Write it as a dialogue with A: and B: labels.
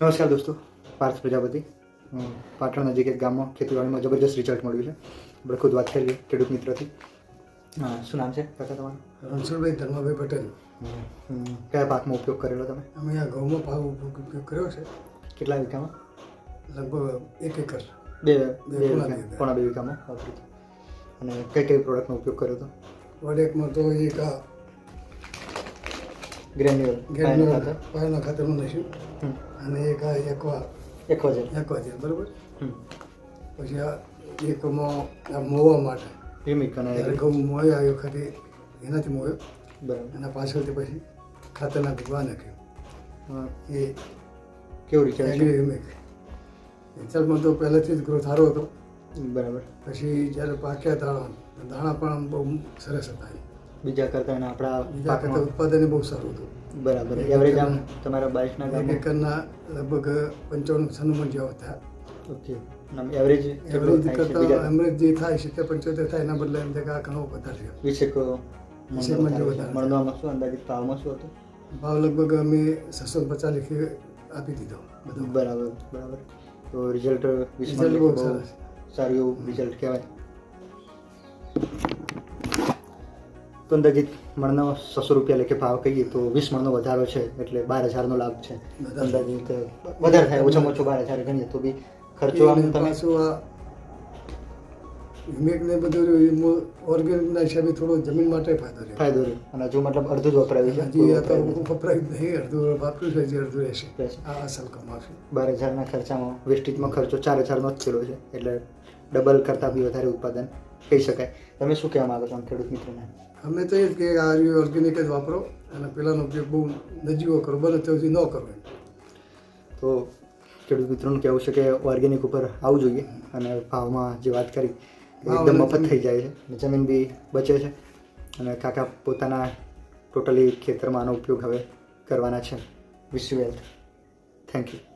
A: નમસ્કાર દોસ્તો પાર્થ પ્રજાપતિ. પાટણ નજીક એક ગામમાં ખેતીવાડીમાં જબરજસ્ત રિઝલ્ટ મળ્યું છે. આપણે ખુદ વાત કરીએ ખેડૂત મિત્રથી. શું નામ છે? કાકા તમારું?
B: રણછોડભાઈ ધર્માભાઈ પટેલ.
A: કયા પાકમાં ઉપયોગ કરેલો તમે?
B: અમે આ ઘઉંમાં ભાવ ઉપયોગ કર્યો છે.
A: કેટલા વીઘામાં?
B: લગભગ એક એકર.
A: બે
B: બે પોણા.
A: બે વીઘામાં. વાપર્યું અને કઈ કઈ પ્રોડક્ટનો ઉપયોગ કર્યો હતો?
B: વડેકમાં તો એક આ
A: ગ્રેન્યુઅલ
B: ગ્રેન્યુઅલ પાયાના ખાતરનું
A: નાખ્યું
B: અને એક આ એકવા.
A: એક હજાર
B: એકવા છે બરાબર? પછી આ એકમાં આ મોવા માટે.
A: હિમિક અને
B: ઘઉં મોય આવ્યો વખતે એનાથી મોયો.
A: બરાબર.
B: એના પાછળથી પછી ખાતરના ભૂવા નાખ્યું. એ
A: કેવું રીતે છે?
B: એગ્રીમેક રિઝલ્ટમાં તો પહેલેથી જ ગ્રોથ સારો હતો.
A: બરાબર.
B: પછી જ્યારે પાક્યા દાણા દાણા પણ બહુ સરસ હતા.
A: બીજા કરતાં એના આપણા
B: બીજા કરતાં ઉત્પાદન બહુ સારું હતું.
A: બરાબર. એવરેજ આમ તમારા બાઇકના
B: એક એકરના લગભગ પંચાવન છન્નું મણ જેવા હતા.
A: ઓકે. એવરેજ
B: એવરેજ કરતાં એવરેજ જે થાય સિત્તેર પંચોતેર થાય એના બદલે એમ જગ્યા ઘણો વધારે
A: વીસેક
B: મણ
A: મળવામાં શું અંદાજિત ભાવમાં શું હતું?
B: ભાવ લગભગ અમે છસો પચાસ લીખી આપી દીધો બધું.
A: બરાબર બરાબર. તો રિઝલ્ટ રિઝલ્ટ
B: બહુ.
A: સારું એવું રિઝલ્ટ કહેવાય. તો અંદાજિત મણનો છસો રૂપિયા લેખે ભાવ કહીએ તો વીસ મણનો વધારો છે એટલે બાર હજારનો લાભ છે. અંદાજિત વધારે થાય ઓછામાં ઓછો બાર હજાર ગણીએ તો બી ખર્ચો આમ તમે
B: શું આ ને બધું ઓર્ગેનિકના હિસાબે થોડો જમીન માટે ફાયદો છે
A: ફાયદો રહે અને હજુ મતલબ અડધું જ વપરાયું છે.
B: હજી તો
A: વપરાયું
B: જ નહીં અડધું વાપર્યું છે હજી અડધું રહેશે. આ અસલ કમાશે.
A: બાર હજારના ખર્ચામાં વેસ્ટેજમાં ખર્ચો ચાર હજારનો જ થયેલો છે એટલે ડબલ કરતાં બી વધારે ઉત્પાદન કહી શકાય. તમે શું કહેવા માંગો છો ખેડૂત મિત્રોને?
B: અમે તો એ જ કે આ ઓર્ગેનિક જ વાપરો અને પેલાનો ઉપયોગ બહુ નજીવો કરો બને ત્યાં સુધી ન કરો
A: તો ખેડૂત મિત્રોનું કહેવું છે કે ઓર્ગેનિક ઉપર આવવું જોઈએ અને ભાવમાં જે વાત કરી એ એકદમ મફત થઈ જાય છે જમીન બી બચે છે અને કાકા પોતાના ટોટલી ખેતરમાં આનો ઉપયોગ હવે કરવાના છે. Wish you wealth thank you